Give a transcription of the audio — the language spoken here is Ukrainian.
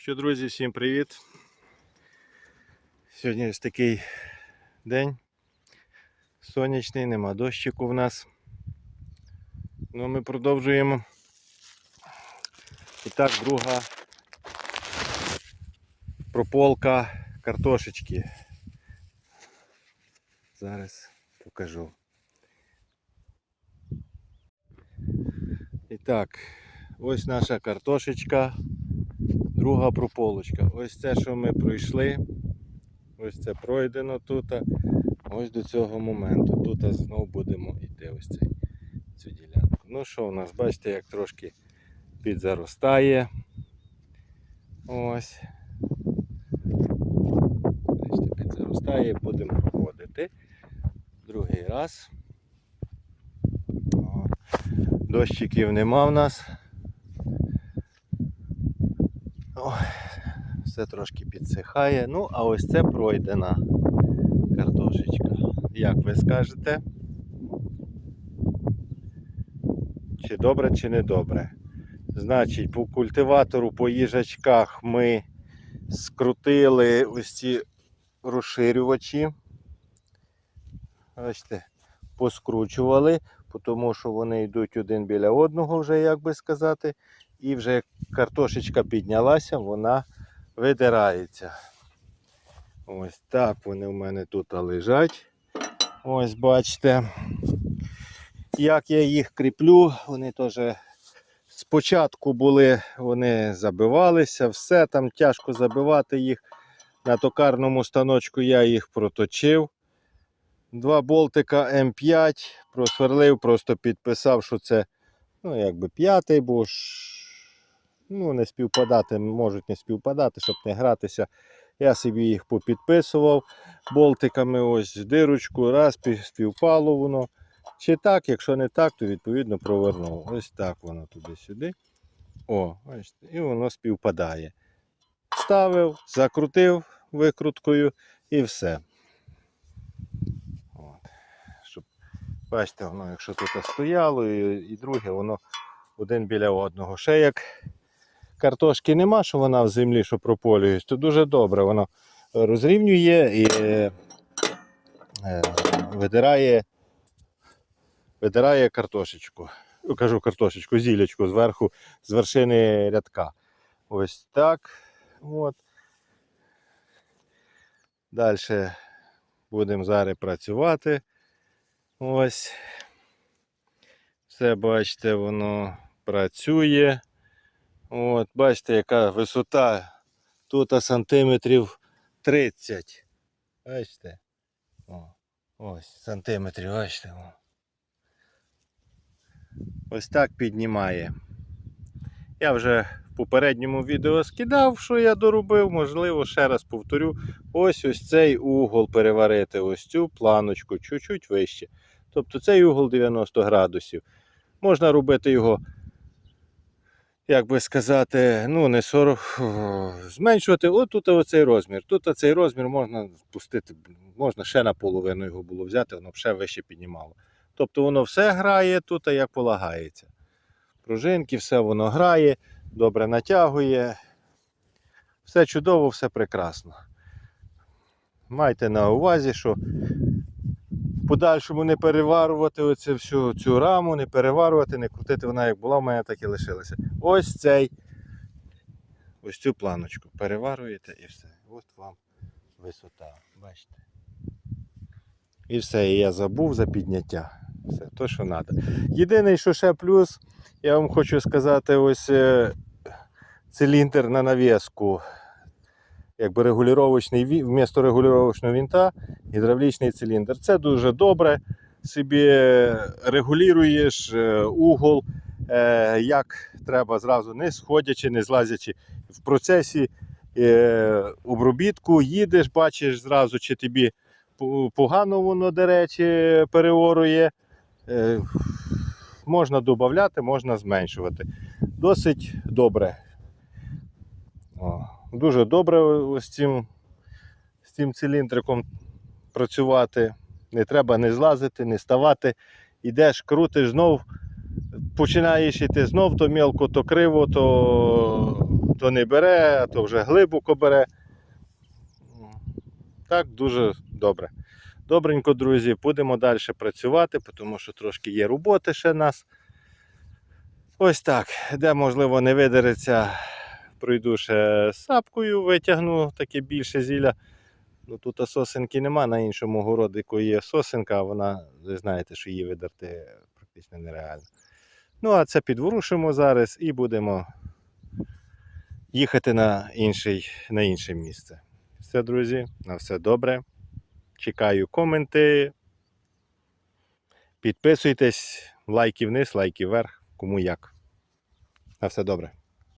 Що, друзі, всім привіт! Сьогодні ось такий день. Сонячний, нема дощику в нас. Ну, ми продовжуємо. І так, друга прополка картошечки. Зараз покажу. І так, ось наша картошечка. Друга прополочка. Ось це, що ми пройшли. Ось це пройдено тут. Ось до цього моменту. Тут знову будемо йти ось цей, цю ділянку. Ну що у нас, бачите, як трошки підзаростає. Ось. Бачите, підзаростає, будемо ходити. Другий раз. Дощиків нема в нас. Все трошки підсихає. Ну, а ось це пройдена картошечка. Як ви скажете? Чи добре, чи не добре? Значить, по культиватору, по їжачках ми скрутили ось ці розширювачі. Бачите, поскручували, тому що вони йдуть один біля одного, вже, як би сказати. І вже картошечка піднялася, вона видирається. Ось так вони в мене тут лежать. Ось бачите. Як я їх кріплю, вони теж спочатку були, вони забивалися, все там тяжко забивати їх. На токарному станочку я їх проточив. Два болтика М5 просверлив, просто підписав, що це ну, якби п'ятий, бо ж ну, не співпадати, можуть не співпадати, щоб не гратися. Я собі їх попідписував болтиками ось дирочку, раз співпало воно. Чи так, якщо не так, то відповідно провернув. Ось так воно туди-сюди. О, бачите, і воно співпадає. Ставив, закрутив викруткою і все. От. Щоб, бачите, воно, якщо тут стояло, і, і друге, воно один біля одного. Ще як картошки нема, що вона в землі, що прополюється, то дуже добре. Воно розрівнює і е, видирає, видирає картошечку. Ну, Кажу картошечку, зілячку зверху, з вершини рядка. Ось так. От. Далі будемо зараз працювати. Ось. Все, бачите, воно працює. От, бачите, яка висота. Тут сантиметрів 30. Бачите? О, ось сантиметрів, бачите. О. Ось так піднімає. Я вже в попередньому відео скидав, що я доробив. Можливо, ще раз повторю. Ось ось цей угол переварити, ось цю планочку чуть-чуть вище. Тобто цей угол 90 градусів. Можна робити його як би сказати, ну не 40, зменшувати. От тут оцей розмір. Тут оцей розмір можна спустити, можна ще наполовину його було взяти, воно б ще вище піднімало. Тобто воно все грає тут, як полагається. Пружинки, все воно грає, добре натягує. Все чудово, все прекрасно. Майте на увазі, що подальшому не переварувати оцю всю цю раму, не переварувати, не крутити вона як була, в мене так і лишилася. Ось цей, ось цю планочку. Переварюєте і все. Ось вам висота. Бачите. І все, і я забув за підняття. Все, то, що треба. Єдиний, що ще плюс, я вам хочу сказати, ось е, циліндр на навіску. Якби регулювачний вмісто регулювачного вінта гідравлічний циліндр. Це дуже добре. Собі регулюєш е, угол, е, як треба зразу, не сходячи, не злазячи. В процесі е, обробітку їдеш, бачиш зразу, чи тобі погано воно, до речі, переорує. Е, Можна додати, можна зменшувати. Досить добре. Дуже добре ось цим, з цим циліндриком працювати. Не треба не злазити, не ставати. Ідеш, крутиш знов, починаєш іти знов то мелко, то криво, то то не бере, а то вже глибоко бере. Так, дуже добре. Добренько, друзі, будемо далі працювати, тому що трошки є роботи ще нас. Ось так, де можливо не видереться, пройду ще сапкою, витягну таке більше зілля. Ну тут сосенки нема, на іншому городику є сосенка, вона, ви знаєте, що її видерти практично нереально. Ну, а це підворушимо зараз і будемо їхати на, інший, на інше місце. Все, друзі, на все добре. Чекаю коменти. Підписуйтесь, лайки вниз, лайки вверх, кому як. На все добре.